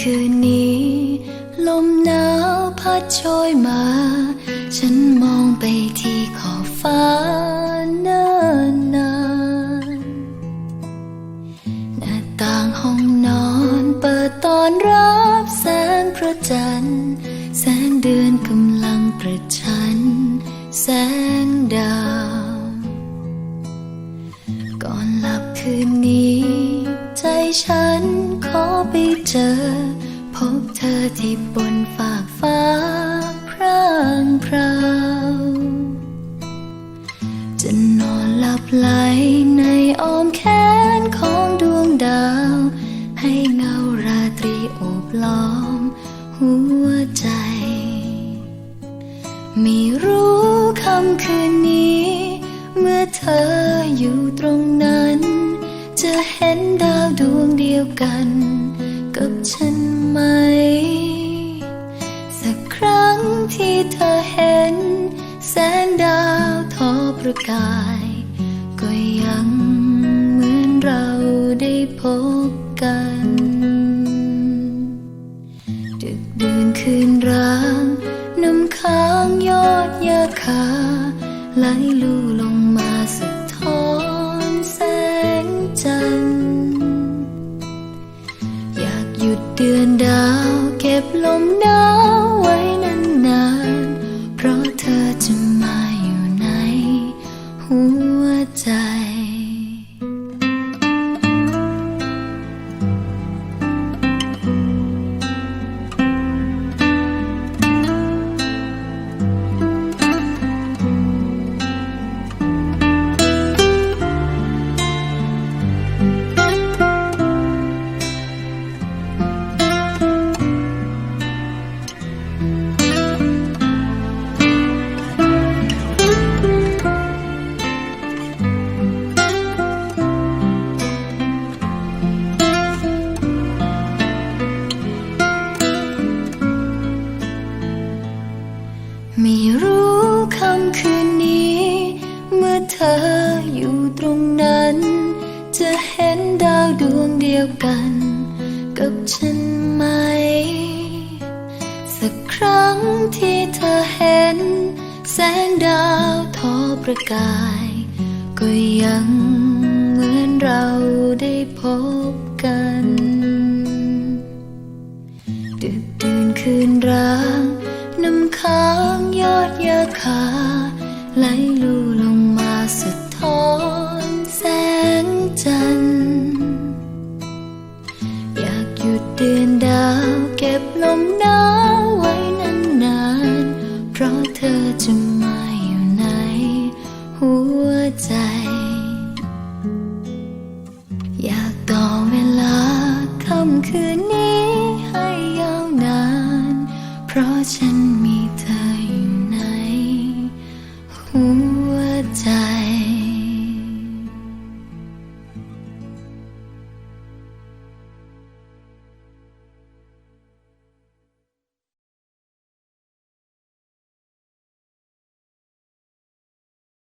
คืนนี้ ลมหนาวพัดโชยมา ฉันมองไปที่ขอบฟ้าเนิ่นนานหน้าต่างห้องนอนเปิดตอนรับแสงพระจันทร์แสงเดือนกำลังประชัน แสงดาว ก่อนหลับคืนนี้ ใจฉัน อไปเจอ พบเธอที่บนฝากฟ้าพร่างพราวจะนอนหลับไหลในอ้อมแขนของดวงดาว ให้เงาราตรีโอบล้อม หัวใจ ไม่รู้คำคืนนี้ เมื่อเธออยู่ตรงนั้น จะเห็นดาวดวงเดียวกัน ฉันไหม สักครั้งที่เธอเห็น แสงดาวทอประกาย ก็ยังเหมือนเราได้พบกัน ดึกดื่นคืนร้างน้ำค้างยอดยาคาไหลลู่ล หยุดเดือนดาวเก็บลมหนาว ไม่รู้คำคืนนี้ เมื่อเธออยู่ตรงนั้น จะเห็นดาวดวงเดียวกัน กับฉันไหม สักครั้งที่เธอเห็น แสงดาวทอประกาย ก็ยังเหมือนเราได้พบกันดึกดื่นคืนร้างน้ำค้าง ดยาคาไหลลู่ลงมาสะท้อนแสงจันทร์อยากหยุดเดือนดาวเก็บลมหนาวไว้นานๆ เพราะเธอจะมาอยู่ในหัวใจ อยากต่อเวลาค่ำคืนนี้ให้ยาวนาน เพราะฉันมี